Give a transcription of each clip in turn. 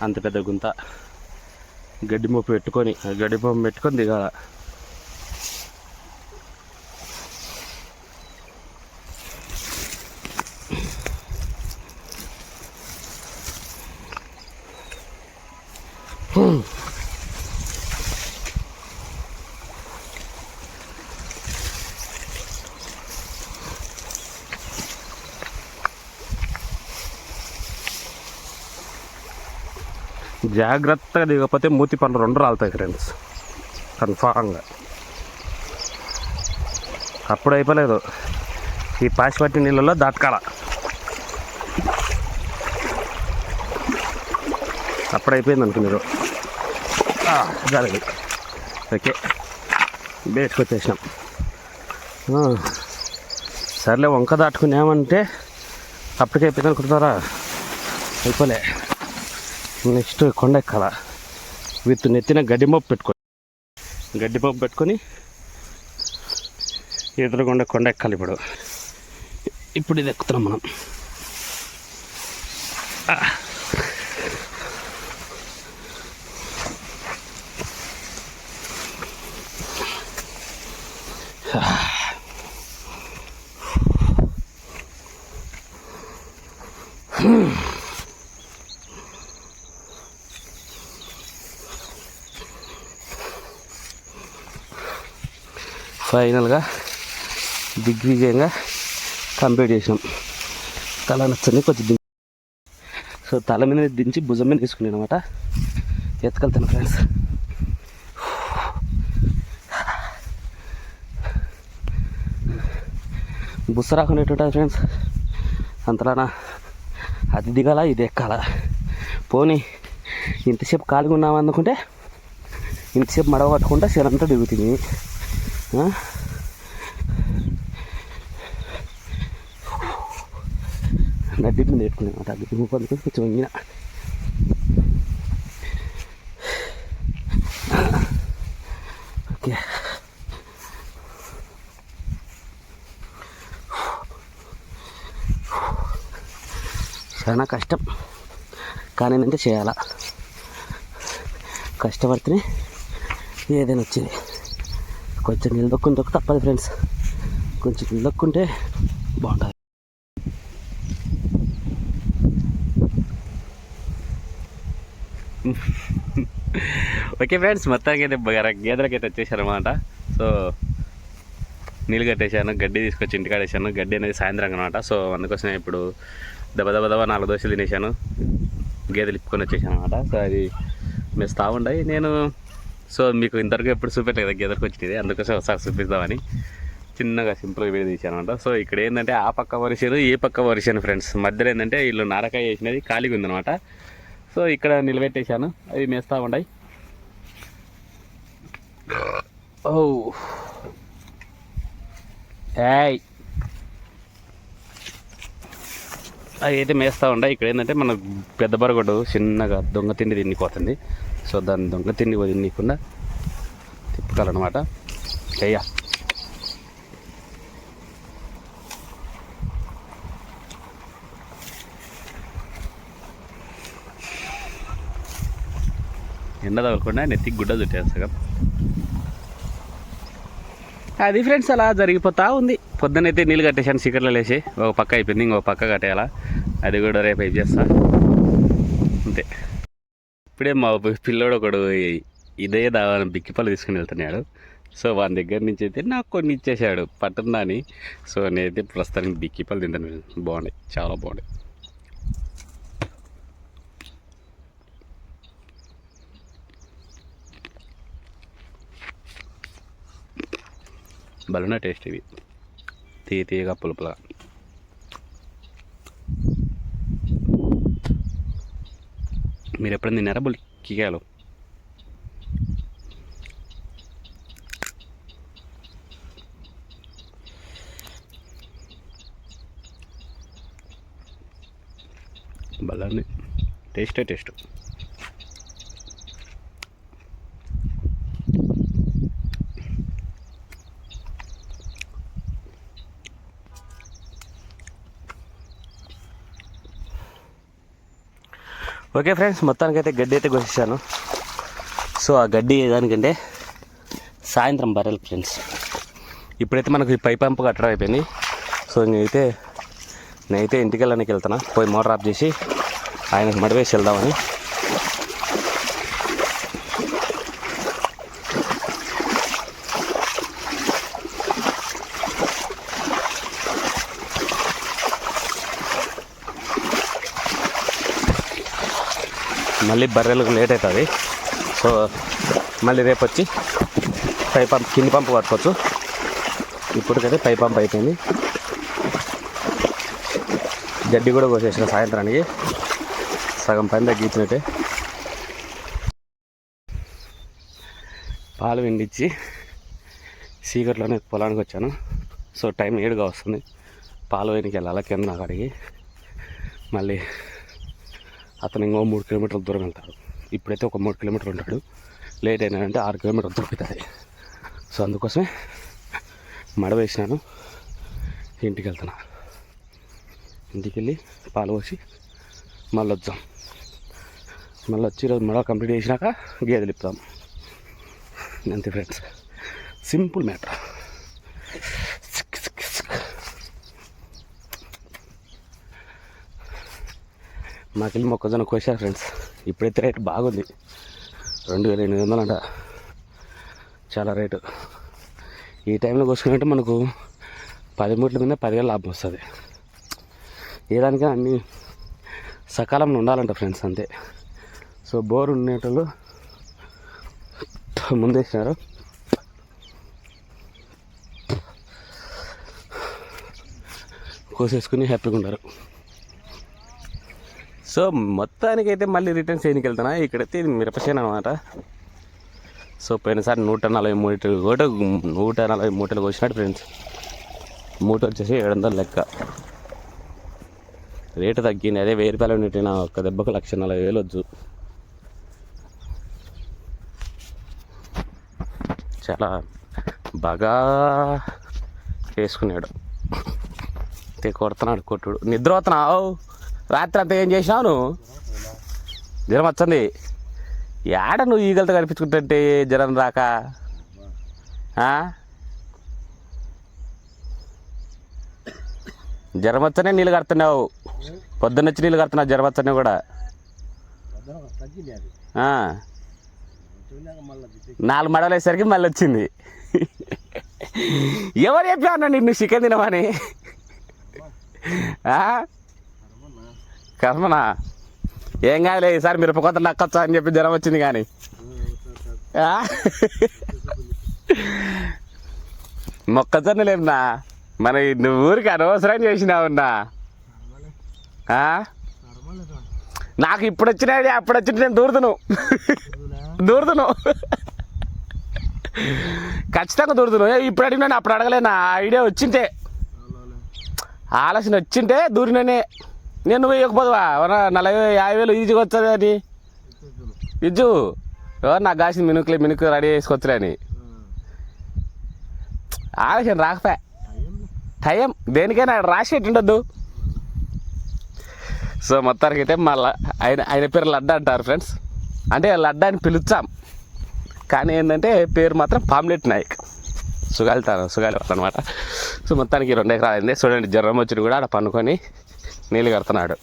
అంత పెద్ద గుంత. గడ్డి మోపు పెట్టుకొని గడ్డి మోపు పెట్టుకొని దిగాల. జాగ్రత్తగా దిగకపోతే మూతి పండు రెండు రాలుతాయి ఫ్రెండ్స్ కన్ఫామ్గా అప్పుడు అయిపోలేదు. ఈ పాసిపట్టి నీళ్ళలో దాటకాల అప్పుడు అయిపోయింది మీరు. జరిగి ఓకే. బయటకు వచ్చేసాం సర్లే వంక దాటుకున్నామంటే అప్పటికే అయిపోయింది అనుకుంటారా అయిపోలే. నెక్స్ట్ కొండ ఎక్కాల విత్ నెత్తిన గడ్డి మోపు పెట్టుకొని. గడ్డి మోపు పెట్టుకొని ఎదురుగుండా కొండ ఎక్కాలి ఇప్పుడు. ఇప్పుడు ఇది ఎక్కుతున్నాం మనం. Ah. ఫైనల్గా దిగ్విజయంగా కంప్లీట్ చేసినాం. తల నచ్చని కొంచెం సో తల మీద దించి భుజం మీద తీసుకున్నాను అనమాట ఎత్తుకెళ్తాను ఫ్రెండ్స్. బుస్స రాకుండా ఎట్టుంటుంది ఫ్రెండ్స్? అంతలానా? అది దిగాల ఇది ఎక్కాల. పోనీ ఇంతసేపు ఖాళీగా ఉన్నాం అనుకుంటే ఇంతసేపు మడవ పట్టుకుంటే శరంతా దిగుతుంది. ఆ? నడ్డి మీద పెట్టుకున్నాను అనమాట. అది దిగుపందుకు కొంచెం వంగిన. ఓకే. చాలా కష్టం. కానీ ఏంటంటే చేయాలా. కష్టపడితేనే ఏదైనా వచ్చేది. కొంచెం నిలదొక్కుని దొక్క తప్పదు ఫ్రెండ్స్ కొంచెం నిలదొక్కుంటే బాగుంటుంది. ఓకే ఫ్రెండ్స్ మొత్తానికి అయితే గేదెలకు అయితే వచ్చేసారన్నమాట సో నీళ్ళు కట్టేశాను గడ్డి తీసుకొచ్చి ఇంటికాడ వేసాను గడ్డి అనేది సాయంత్రం అనమాట సో అందుకోసం ఇప్పుడు దెబ్బ దెబ్బ దెబ్బ నాలుగు దోశలు తినేసాను గేదెలు ఇప్పుకొని వచ్చేసాను అనమాట సో అది మెస్తా ఉండాయి. నేను సో మీకు ఇంతవరకు ఎప్పుడు చూపెట్టలేదు గెదర్కి వచ్చినది. అందుకోసం ఒకసారి చూపిద్దామని చిన్నగా సింపుల్గా వీడియో తీసాను అనమాట సో ఇక్కడ ఏంటంటే ఆ పక్క వరిసాను ఈ పక్క వరిసాను ఫ్రెండ్స్ మధ్యలో ఏంటంటే వీళ్ళు నారకాయ వేసినది ఖాళీగా ఉందనమాట సో ఇక్కడ నిలబెట్టేశాను. అవి మేస్తూ ఉన్నాయి. ఓ. యాయ్ అవి అయితే మేస్తూ ఉండే ఇక్కడ ఏంటంటే మన పెద్ద బరగొడ్డు చిన్నగా దొంగ తిండి తిన్నిపోతుంది సో దాన్ని దొంగ తిండి తిన్నకుండా తిప్పుకోవాలన్నమాట అయ్యా ఎండ తగలకుండా నెత్తికి గుడ్డ చుట్టేస్తాం అది ఫ్రెండ్స్ అలా జరిగిపోతా ఉంది. పొద్దునైతే నీళ్ళు కట్టేసాను చీకట్లో లేచి. ఒక పక్క అయిపోయింది ఇంకో పక్క కట్టేయాలా? అది కూడా రేపు అయిపు చేస్తా? అంతే. ఇప్పుడే మా పిల్లోడు ఒకడు ఇదే దావని బిక్కిపల్లి తీసుకుని వెళ్తున్నాడు. సో వాని దగ్గర నుంచి అయితే నాకు కొన్ని ఇచ్చేసాడు పట్టున్నాని సో నేనైతే ప్రస్తుతానికి బిక్కిపల్లి తింటాను. బాగున్నాయి చాలా బాగున్నాయి బలన టేస్ట్ ఇవి. తీ తీయగా పులుపులా. మీరు ఎప్పుడైనా తిన్నారా బుల్ కికాయలు? బలాన్ని టేస్టే టేస్ట్. ఓకే ఫ్రెండ్స్ మొత్తానికైతే గడ్డి అయితే కోసేసాను సో ఆ గడ్డి దానికంటే సాయంత్రం బర్రెలు ఫ్రెండ్స్. ఇప్పుడైతే మనకు ఈ పై పంపు కట్టడం అయిపోయింది. సో నేనైతే నేనైతే ఇంటికి వెళ్ళడానికి వెళ్తున్నా. పోయి మోటార్ ఆఫ్ చేసి ఆయనకు మడివేసి వెళ్దామని. మళ్ళీ బర్రెలకు లేట్ అవుతుంది. సో మళ్ళీ రేపు వచ్చి పై పంప్ కింది పంపు పట్టుకోవచ్చు. ఇప్పటికైతే పై పంప్ అయిపోయింది. గడ్డి కూడా కోసేసిన సాయంత్రానికి. సగం పని తగ్గించినట్టే. పాలు విండిచ్చి సీకట్లోనే పొలానికి వచ్చాను. సో టైం ఏడుగా వస్తుంది. పాలు వేయడానికి వెళ్ళాలి? కింద అడిగి మళ్ళీ అతను ఇంకో మూడు కిలోమీటర్ల దూరం వెళ్తాడు. ఇప్పుడైతే ఒక మూడు కిలోమీటర్లు ఉంటాడు. లేట్ అయినాడంటే ఆరు కిలోమీటర్లు దొరుకుతుంది సో అందుకోసమే మడ వేసినాను. ఇంటికి వెళ్తున్నా. ఇంటికి వెళ్ళి పాలు పోసి మళ్ళీ వద్దాం. మళ్ళీ వచ్చి ఈరోజు మడ కంప్లీట్ చేసినాక గేదెలు ఇప్పుదాం అంతే ఫ్రెండ్స్. Simple matter. మాకెళ్ళి మొక్కజొన్న కోసారు ఫ్రెండ్స్. ఇప్పుడైతే రేటు బాగుంది. రెండు వేల ఎనిమిది వందలు అంట చాలా రేటు. ఈ టైంలో కోసుకున్నట్టు మనకు పది మూట్ల మీద పదివేలు లాభం వస్తుంది. ఏదానికైనా అన్ని సకాలంలో ఉండాలంట ఫ్రెండ్స్ అంతే. So bore ఉండేటోళ్ళు ముందేసినారు. కోసేసుకుని హ్యాపీగా ఉండరు సో మొత్తానికైతే మళ్ళీ రిటర్న్ చేయడానికి వెళ్తున్నా. ఇక్కడైతే ఇది మిరపచేను అనమాట సో పోయినసారి నూట నలభై మూటలు కూడా నూట నలభై మూటలు వచ్చినట్టు ఫ్రెండ్స్. మూట వచ్చేసి ఏడు వందల లెక్క. రేటు తగ్గింది. అదే వెయ్యి రూపాయలు నా ఒక్క దెబ్బకు లక్ష నలభై వేలు వచ్చు చాలా బాగా చేసుకున్నాడు కొడుతున్నాడు కొట్టుడు. నిద్ర వస్తున్నావు రాత్రి అంతా ఏం చేసినావు నువ్వు? జ్వరం వచ్చింది ఏడ నువ్వు ఈగలతో కనిపించుకుంటుంటే జ్వరం రాక? జ్వరం వచ్చనే నీళ్ళు కడుతున్నావు. పొద్దున్న వచ్చి నీళ్ళు కడుతున్నావు జ్వరం వచ్చనే కూడా. నాలుగు మడలు వేసరికి మళ్ళీ వచ్చింది. ఎవరు చెప్పావు నిన్ను చికెన్ తినమని? ఆ? కర్మనా ఏం కాదులే ఈసారి మిరపకొత్త నక్కొచ్చా అని చెప్పి జ్వరం వచ్చింది కానీ. మొక్కజొన్నలేమన్నా మొక్కజొన్న మన నువ్వు ఊరికి అనవసరం చేసినావున్నా ఆ? నాకు ఇప్పుడు వచ్చినాయి అప్పుడు వచ్చిన నేను దూరుతును దూరుతును ఖచ్చితంగా దూరుతును ఏ, ఇప్పుడు అడిగినా అప్పుడు అడగలేనా? ఐడియా వచ్చింటే. ఆలోచన వచ్చింటే దూరిననే. నేను నువ్వు ఇవ్వకపోదువా? నలభై యాభై వేలు ఈజీగా వస్తుంది అని? ఇజ్జు ఎవరు నాకు కాసిన మినుకులే మినుకు రెడీ చేసుకొచ్చులే ఆలోచన రాకపోయా టైం దేనికైనా రాసి ఉండద్దు. సో మొత్తానికి అయితే మా ఆయన ఆయన పేరు లడ్డా అంటారు ఫ్రెండ్స్. అంటే లడ్డా అని పిలుచాం కానీ ఏంటంటే పేరు మాత్రం పామ్లెట్ నాయక్. సుగాలితాను సుగాలి అనమాట సో మొత్తానికి రెండు ఎకరాలు అయింది. చూడండి జ్వరం వచ్చిన కూడా ఆడ పనుకొని నీళ్ళు కడుతున్నాడు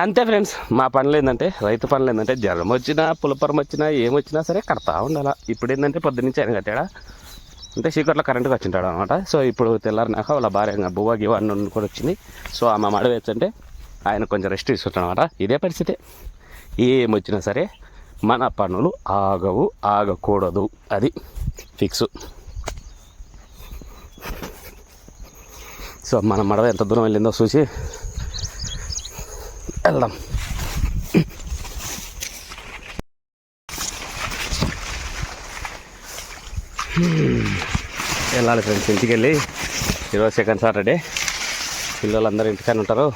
అంతే ఫ్రెండ్స్ మా పనులు ఏంటంటే రైతు పనులు ఏంటంటే జ్వరం వచ్చినా పులపరం వచ్చినా ఏమొచ్చినా సరే కడతా ఉండాలి. ఇప్పుడు ఏంటంటే పొద్దున్నుంచి ఆయన కట్టాడా? అంటే చీకట్లో కరెంట్గా వచ్చింటాడు అనమాట సో ఇప్పుడు తెల్లారినాక వాళ్ళ భార్య బువ్వ గివ్వ అన్న కూడా వచ్చింది. సో ఆమె మడవేచ్చంటే ఆయన కొంచెం రెస్ట్ తీసుకుంటాడు అనమాట ఇదే పరిస్థితి. ఏమొచ్చినా సరే మన పనులు ఆగవు ఆగకూడదు. అది ఫిక్స్ సో మన మడవ ఎంత దూరం వెళ్ళిందో చూసి వెళ్దాం. వెళ్ళాలి ఫ్రెండ్స్ ఇంటికి వెళ్ళి ఈరోజు సెకండ్ సాటర్డే. పిల్లలందరూ ఇంటికానే ఉంటారు.